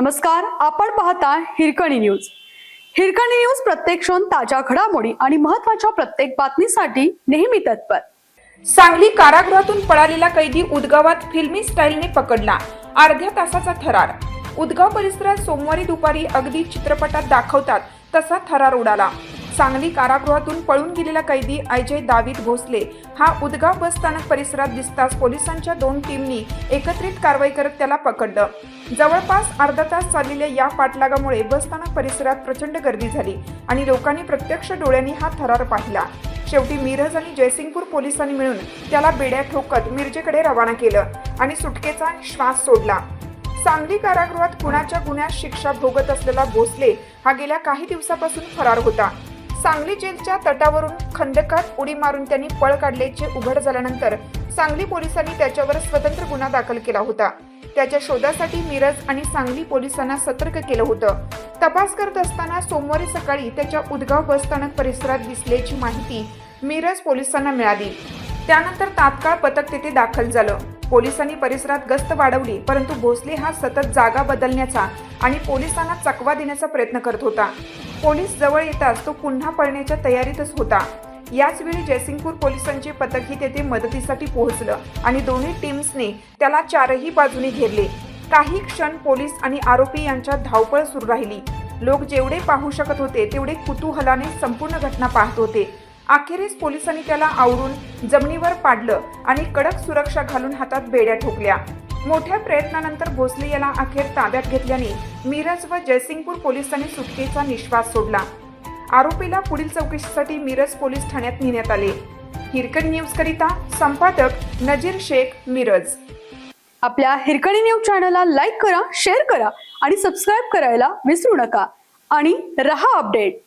नमस्कार आपण पाहता हिरकणी न्यूज. हिरकणी न्यूज प्रत्येक क्षण ताज्या घडामोडी आणि महत्त्वाच्या प्रत्येक बातमीसाठी नेहमी तत्पर. सांगली कारागृहातून पळालेला कैदी उदगावात फिल्मी स्टाईलने पकडला. अर्ध्या तासाचा थरार. उदगाव परिसरात सोमवारी दुपारी अगदी चित्रपटात दाखवतात तसा थरार उडाला. सांगली कारागृहातून पळून गेलेला कैदी अजय दावीद भोसले. हा उदगाव बस स्थानक परिसरात दिसताच पोलिसांच्या दोन टीमनी एकत्रित कारवाई करत त्याला पकडलं. जवळपास अर्धा तास चाललेल्या या पाठलागामुळे बसस्थानक परिसरात प्रचंड गर्दी झाली आणि लोकांनी प्रत्यक्ष डोळ्यांनी हा थरार पाहिला. शेवटी मिरज आणि जयसिंगपूर पोलिसांनी मिळून त्याला बेड्या ठोकत मिरजेकडे रवाना केलं आणि सुटकेचा श्वास सोडला. सांगली कारागृहात खुनाच्या गुन्ह्यात शिक्षा भोगत असलेला भोसले हा गेल्या काही दिवसापासून फरार होता. सांगली जेलच्या तटावरून खंडकात उडी मारून त्यांनी पळ काढल्याचे उघड झाल्यानंतर सांगली पोलिसांनी त्याच्यावर स्वतंत्र गुन्हा दाखल केला होता. त्याच्या शोधासाठी मिरज आणि सांगली पोलिसांना सतर्क केलं होतं. तपास करत असताना सोमवारी सकाळी त्याच्या उदगाव बसस्थानक परिसरात दिसल्याची माहिती मिरज पोलिसांना मिळाली. त्यानंतर तात्काळ पथक तेथे दाखल झालं. पोलिसांनी परिसरात गस्त वाढवली परंतु भोसले हा सतत जागा बदलण्याचा आणि पोलिसांना चकवा देण्याचा प्रयत्न करत होता. पोलीस जवळ येताच तो पुन्हा पळण्याच्या तयारीतच होता. याचवेळी जयसिंगपूर पोलिसांचे पथकही तेथे मदतीसाठी पोहोचलं आणि दोन्ही टीम्सने त्याला चारही बाजूने घेरले. काही क्षण पोलीस आणि आरोपी यांच्यात धावपळ सुरू राहिली. लोक जेवढे पाहू शकत होते तेवढे कुतूहलाने संपूर्ण घटना पाहत होते. अखेरीस पोलिसांनी त्याला आवरून जमिनीवर पाडलं आणि कडक सुरक्षा घालून हातात बेड्या ठोकल्या. मोठ्या प्रयत्नानंतर भोसले याला अखेर ताब्यात घेतल्याने मिरज व जयसिंगपूर पोलिसांनी सुटकेचा निश्वास सोडला. आरोपीला पुढील चौकशीसाठी मिरज पोलीस ठाण्यात नेण्यात आले. हिरकणी न्यूज करिता संपादक नजीर शेख मिरज. आपल्या हिरकणी न्यूज चॅनलला लाईक करा शेअर करा आणि सबस्क्राईब करायला विसरू नका. आणि रहा अपडेट.